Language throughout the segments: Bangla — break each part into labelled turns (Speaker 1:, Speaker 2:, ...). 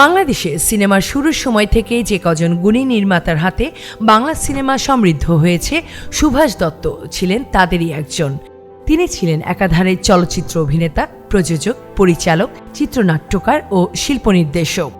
Speaker 1: বাংলাদেশে সিনেমার শুরুর সময় থেকে যে কজন গুণী নির্মাতার হাতে বাংলা সিনেমা সমৃদ্ধ হয়েছে, সুভাষ দত্ত ছিলেন তাদেরই একজন। তিনি ছিলেন একাধারে চলচ্চিত্র অভিনেতা, প্রযোজক, পরিচালক, চিত্রনাট্যকার ও শিল্প নির্দেশক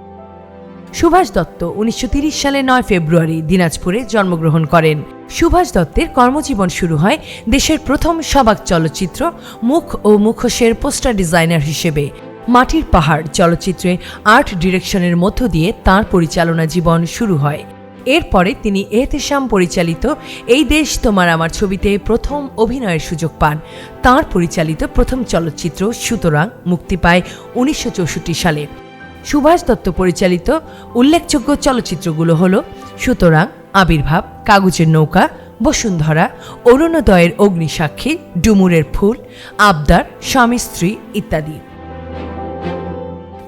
Speaker 1: সুভাষ দত্ত উনিশশো সালে নয় ফেব্রুয়ারি দিনাজপুরে জন্মগ্রহণ করেন। সুভাষ দত্তের কর্মজীবন শুরু হয় দেশের প্রথম সবাক চলচ্চিত্র মুখ ও মুখোশের পোস্টার ডিজাইনার হিসেবে। মাটির পাহাড় চলচ্চিত্রে আর্ট ডিরেকশনের মধ্য দিয়ে তার পরিচালনা জীবন শুরু হয়। এরপরে তিনি এহতেশাম পরিচালিত এই দেশ তোমার আমার ছবিতে প্রথম অভিনয়ের সুযোগ পান। তার পরিচালিত প্রথম চলচ্চিত্র সুতরাং মুক্তি পায় উনিশশো চৌষট্টি সালে। সুভাষ দত্ত পরিচালিত উল্লেখযোগ্য চলচ্চিত্রগুলো হল সুতরাং আবির্ভাব কাগজের নৌকা বসুন্ধরা অরুণোদয়ের অগ্নিসাক্ষী ডুমুরের ফুল আবদার স্বামী স্ত্রী ইত্যাদি।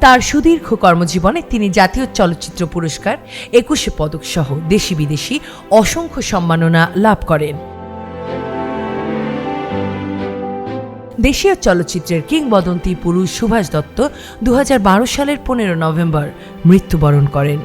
Speaker 1: তার সুদীর্ঘ কর্মজীবনে তিনি জাতীয় চলচ্চিত্র পুরস্কার, একুশে পদক সহ দেশি বিদেশি অসংখ্য সম্মাননা লাভ করেন। দেশীয় চলচ্চিত্রের কিংবদন্তি পুরুষ সুভাষ দত্ত দু হাজার বারো সালের পনেরো নভেম্বর মৃত্যুবরণ করেন।